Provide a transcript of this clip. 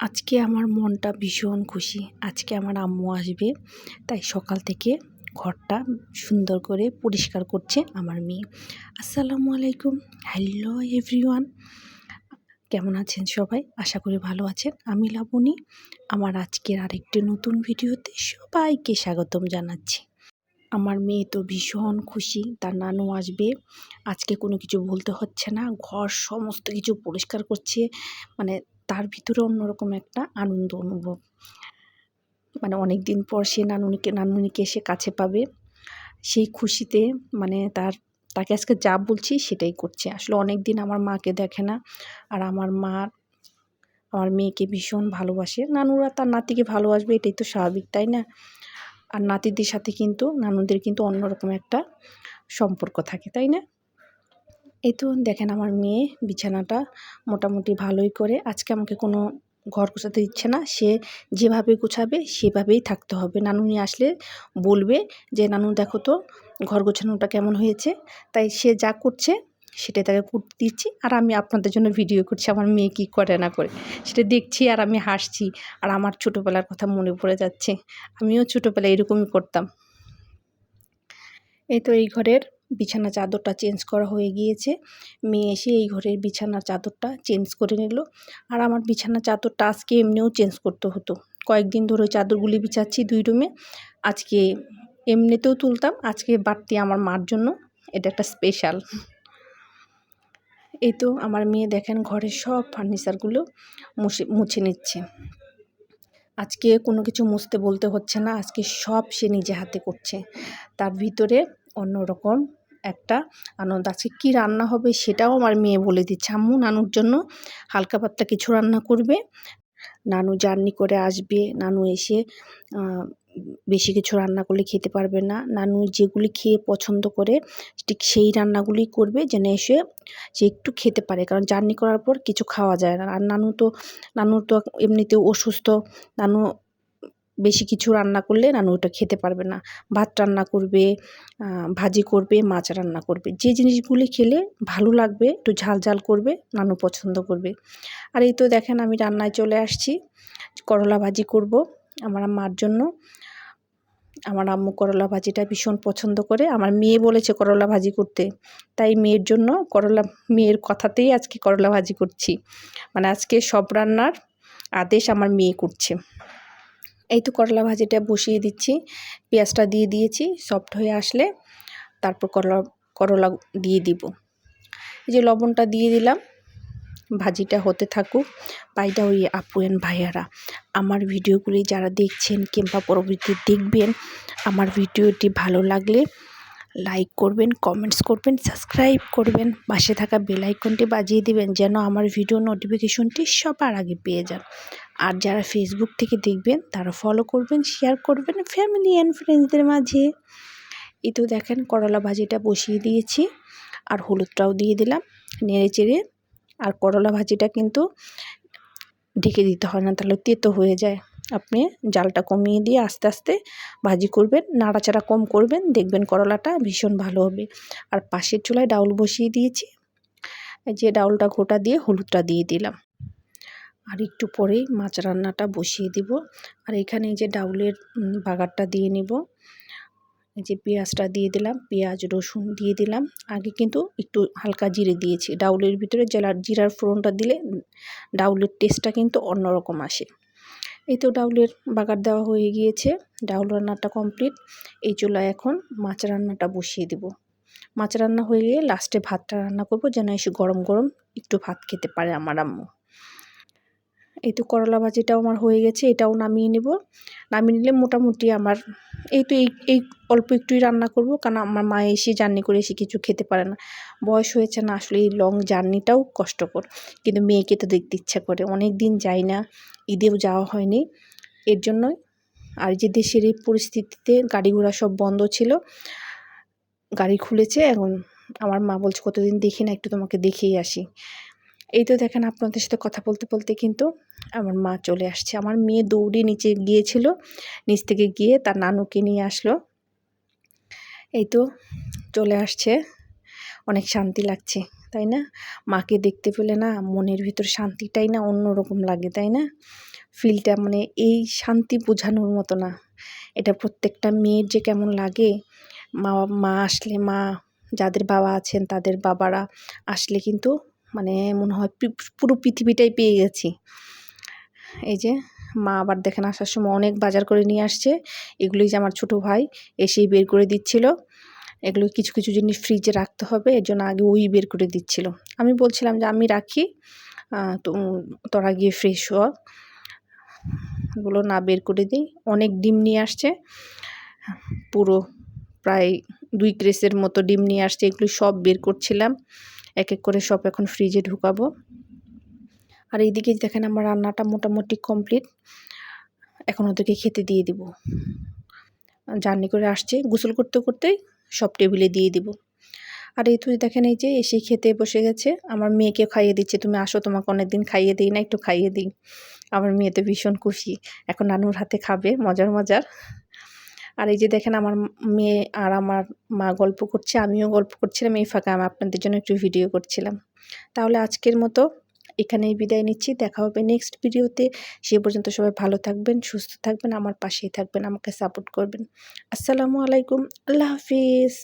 আজকে আমার মনটা ভীষণ খুশি। আজকে আমার আম্মু আসবে, তাই সকাল থেকে ঘরটা সুন্দর করে পরিষ্কার করছে আমার মেয়ে। আসসালামু আলাইকুম। হ্যালো এভরিওয়ান কেমন আছেন সবাই? আশা করি ভালো আছেন। আমি লাবণী। আমার আজকের আরেকটি নতুন ভিডিওতে সবাইকে স্বাগতম জানাচ্ছি। আমার মেয়ে তো ভীষণ খুশি। তার নানু আসবে। আজকে কোনো কিছু বলতে হচ্ছে না। ঘর সমস্ত কিছু পরিষ্কার করছে। মানে তার ভিতরে অন্যরকম একটা আনন্দ, অনুভব। মানে অনেক দিন পর সে নানুনিকে নানুনিকে সে কাছে পাবে। সেই খুশিতে মানে তার, তাকে আজকে যা বলছি সেটাই করছে। আসলে অনেক দিন আমার মাকে দেখে না আর আমার মা, আমার মেয়েকে ভীষণ ভালোবাসে। নানুরা তার নাতিকে ভালোবাসবে, এটাই তো স্বাভাবিক, তাই না? আর নাতিদের সাথে কিন্তু, নানুদের কিন্তু অন্যরকম একটা সম্পর্ক থাকে, তাই না? এই তো দেখেন আমার মেয়ে বিছানাটা মোটামুটি ভালোই করে। আজকে আমাকে কোনো ঘর গোছাতে দিচ্ছে না। সে যেভাবে গোছাবে সেভাবেই থাকতে হবে। নানুনি আসলে বলবে যে, নানু দেখো তো, ঘর গোছানোটা কেমন হয়েছে? তাই সে যা করছে সেটাই তাকে করতে দিচ্ছি। আর আমি আপনাদের জন্য ভিডিও করছি, আমার মেয়ে কী করে না করে। সেটা দেখছি আর আমি হাসছি। আর আমার ছোটোবেলার কথা মনে পড়ে যাচ্ছে। আমিও ছোটোবেলায় এরকমই করতাম। এই তো এই ঘরের বিছানা চাদরটা চেঞ্জ করা হয়ে গিয়েছে। মেয়ে এসে এই ঘরের বিছানার চাদরটা চেঞ্জ করে নিল। আর আমার বিছানার চাদরটা আজকে এমনিও চেঞ্জ করতে হতো। কয়েকদিন ধরে চাদরগুলি বিছাচ্ছি দুই রুমে। আজকে এমনিতেও তুলতাম, আজকে বাড়তি আমার মার জন্য। এটা একটা স্পেশাল। এই তো আমার মেয়ে দেখেন ঘরের সব ফার্নিচারগুলো মুছে মুছে নিচ্ছে। আজকে কোনো কিছু মুছতে বলতে হচ্ছে না, আজকে সব সে নিজে হাতে করছে। তার ভিতরে অন্যরকম একটা, আনন্দ, আজকে কী রান্না হবে সেটাও আমার মেয়ে বলে দিচ্ছে, আম্মু নানুর জন্য হালকা পাতলা কিছু রান্না করবে। নানু জার্নি করে আসবে, নানু এসে বেশি কিছু রান্না করলে খেতে পারবে না। নানু যেগুলি খেয়ে পছন্দ করে, ঠিক সেই রান্নাগুলি করবে যেন এসে, সে একটু খেতে পারে। কারণ জার্নি করার পর কিছু খাওয়া যায় না। আর নানু তো নানুর তো এমনিতেও অসুস্থ। নানু বেশি কিছু রান্না করলে নানু ওটা খেতে পারবে না। ভাত রান্না করবে ভাজি করবে, মাছ রান্না করবে। যে জিনিসগুলি খেলে ভালো লাগবে, একটু ঝাল ঝাল করবে, নানু পছন্দ করবে। আর এই তো দেখেন আমি রান্নায় চলে আসছি। করলা ভাজি করব আমার মার জন্য। আমার আম্মু করলা ভাজিটা ভীষণ পছন্দ করে। আমার মেয়ে বলেছে করলা ভাজি করতে। তাই মেয়ের জন্য করলা, মেয়ের কথাতেই আজকে করলা ভাজি করছি। মানে আজকে সব রান্নার আদেশ আমার মেয়ে করছে। এই তো করলা ভাজিটা বসিয়ে দিচ্ছি। পেঁয়াজটা দিয়ে দিয়েছি সফট হয়ে আসলে তারপর করলা করলা দিয়ে দিব। এই যে লবণটা দিয়ে দিলাম, ভাজিটা হতে থাকুক। বাইটা ওই আপু ভাইয়ারা, আমার ভিডিওগুলি যারা দেখছেন কিংবা পরবর্তী দেখবেন, আমার ভিডিওটি ভালো লাগলে লাইক করবেন কমেন্টস করবেন সাবস্ক্রাইব করবেন, পাশে থাকা বেল আইকনটি বাজিয়ে দিবেন যেন আমার ভিডিও নোটিফিকেশনটি সবার আগে পেয়ে যান। আর যারা ফেসবুক থেকে দেখবেন, তারা ফলো করবেন শেয়ার করবেন ফ্যামিলি অ্যান্ড ফ্রেন্ডসদের মাঝে। এই তো দেখেন, করলা ভাজিটা বসিয়ে দিয়েছি, আর হলুদটাও দিয়ে দিলাম, নেড়ে চেড়ে। আর করলা ভাজিটা কিন্তু ঢেকে দিতে হয় না, তাহলে তেতো হয়ে যায়। আপনি জালটা কমিয়ে দিয়ে আস্তে আস্তে ভাজি করবেন, নাড়াচাড়া কম করবেন, দেখবেন করলাটা ভীষণ ভালো হবে। আর পাশের চুলায় ডাউল বসিয়ে দিয়েছি। যে ডাউলটা গোটা দিয়ে হলুদটা দিয়ে দিলাম। আর একটু পরেই মাছ রান্নাটা বসিয়ে দিব। আর এখানে যে ডাউলের বাগারটা দিয়ে নিব। এই যে পেঁয়াজটা দিয়ে দিলাম, পেঁয়াজ, রসুন দিয়ে দিলাম। আগে কিন্তু একটু হালকা জিরে দিয়েছি। ডাউলের ভিতরে জেলার, জিরার ফোড়নটা দিলে ডাউলের টেস্টটা কিন্তু অন্যরকম আসে। এই তো ডাউলের বাগার দেওয়া হয়ে গিয়েছে। ডাউল রান্নাটা কমপ্লিট। এই চুলায় এখন মাছ রান্নাটা বসিয়ে দেব। মাছ রান্না হয়ে গিয়ে লাস্টে ভাতটা রান্না করব যেন এসে গরম গরম একটু ভাত খেতে পারে আমার আম্মু। এই তো করলা ভাজিটাও আমার হয়ে গেছে, এটাও নামিয়ে নেব। নামিয়ে নিলে মোটামুটি আমার, এই তো এই এই অল্প একটুই রান্না করব, কারণ আমার মা এসে জার্নি করে এসে কিছু খেতে পারে না। বয়স হয়েছে না, আসলে এই লং জার্নিটাও কষ্টকর, কিন্তু মেয়েকে তো দেখতে ইচ্ছা করে, অনেক দিন যাই না, ঈদেও যাওয়া হয়নি। এর জন্যই, আর যে দেশের এই পরিস্থিতিতে গাড়ি ঘোড়া সব বন্ধ ছিল, গাড়ি খুলেছে, এখন আমার মা বলছে, কতদিন দেখি না, একটু তোমাকে দেখেই আসি। এই তো দেখেন আপনাদের সাথে কথা বলতে বলতে কিন্তু আমার মা চলে আসছে। আমার মেয়ে দৌড়ে নিচে গিয়েছিল, নিচ থেকে গিয়ে তার নানুকে নিয়ে আসলো। এই তো চলে আসছে। অনেক শান্তি লাগছে, তাই না? মাকে দেখতে পেলে না মনের ভিতর শান্তিটাই না অন্যরকম লাগে, তাই না? ফিলটা মানে এই শান্তি বোঝানোর মতো না। এটা প্রত্যেকটা মেয়ের যে কেমন লাগে। মা মা আসলে মা, যাদের বাবা আছেন তাদের বাবারা আসলে কিন্তু মানে মনে হয় পুরো পৃথিবীটাই পেয়ে গেছি। এই যে, মা আবার দেখেন আসার সময় অনেক বাজার করে নিয়ে আসছে। এগুলোই যে আমার ছোট ভাই, এসেই বের করে দিচ্ছিল। এগুলো কিছু কিছু জিনিস ফ্রিজে রাখতে হবে, এর জন্য আগে ওই বের করে দিচ্ছিল। আমি বলছিলাম যে, আমি রাখি তোরা গিয়ে ফ্রেশ হ। এগুলো না, বের করে দিই। অনেক ডিম নিয়ে আসছে। পুরো প্রায় দুই ক্রেসের মতো ডিম নিয়ে আসছে। এগুলো সব বের করছিলাম। এক এক করে সব এখন ফ্রিজে ঢুকাবো। আর এইদিকে দেখেন আমার রান্নাটা মোটামুটি কমপ্লিট এখন ওদেরকে খেতে দিয়ে দিব। জার্নি করে আসছে। গোসল করতে করতেই সব টেবিলে দিয়ে দিব। আর এই তো দেখেন এই যে এসে খেতে বসে গেছে। আমার মেয়েকে খাইয়ে দিচ্ছে। তুমি আসো, তোমাকে অনেকদিন খাইয়ে দিই না, একটু খাইয়ে দিই। আমার মেয়ে তো ভীষণ খুশি। এখন নানুর হাতে খাবে, মজার মজার। আর এই যে দেখেন আমার মেয়ে আর আমার মা গল্প করছে, আমিও গল্প করছিলাম, এই ফাঁকা আমি আপনাদের জন্য একটু ভিডিও করছিলাম। তাহলে আজকের মতো এখানেই বিদায় নিচ্ছি, দেখা হবে নেক্সট ভিডিওতে সে পর্যন্ত সবাই ভালো থাকবেন, সুস্থ থাকবেন, আমার পাশেই থাকবেন, আমাকে সাপোর্ট করবেন। আসসালামু আলাইকুম, আল্লাহ হাফিজ।